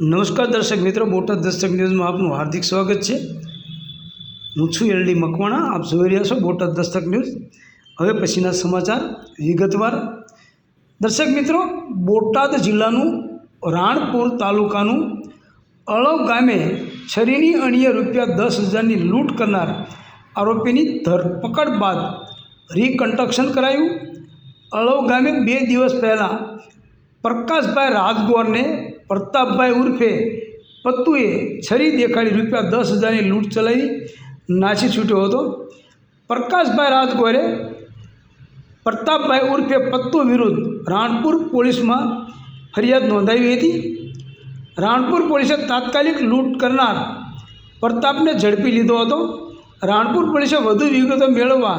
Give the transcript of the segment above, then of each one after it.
નમસ્કાર દર્શક મિત્રો, બોટાદ દસ્તક ન્યૂઝમાં આપનું હાર્દિક સ્વાગત છે. હું છું એલડી મકવાણા, આપ જોઈ રહ્યા છો બોટાદ દસ્તક ન્યૂઝ. હવે પછીના સમાચાર વિગતવાર. દર્શક મિત્રો, બોટાદ જિલ્લાનું રાણપુર તાલુકાનું અળવ ગામે છરીની અણીએ રૂપિયા દસ હજારની લૂંટ કરનાર આરોપીની ધરપકડ બાદ રિકન્સ્ટ્રક્શન કરાયું. અળવ ગામે બે દિવસ પહેલાં પ્રકાશભાઈ રાજગોરને પ્રતાપભાઈ ઉર્ફે પત્તુએ છરી દેખાડી રૂપિયા દસ હજારની લૂંટ ચલાવી, નાસી છૂટ્યો હતો. પ્રકાશભાઈ રાજગોરે પ્રતાપભાઈ ઉર્ફે પત્તુ વિરુદ્ધ રાણપુર પોલીસમાં ફરિયાદ નોંધાવી હતી. રાણપુર પોલીસે તાત્કાલિક લૂંટ કરનાર પ્રતાપને ઝડપી લીધો હતો. રાણપુર પોલીસે વધુ વિગતો મેળવવા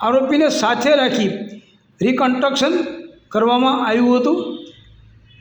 આરોપીને સાથે રાખી રિકન્સ્ટ્રક્શન કરવામાં આવ્યું હતું.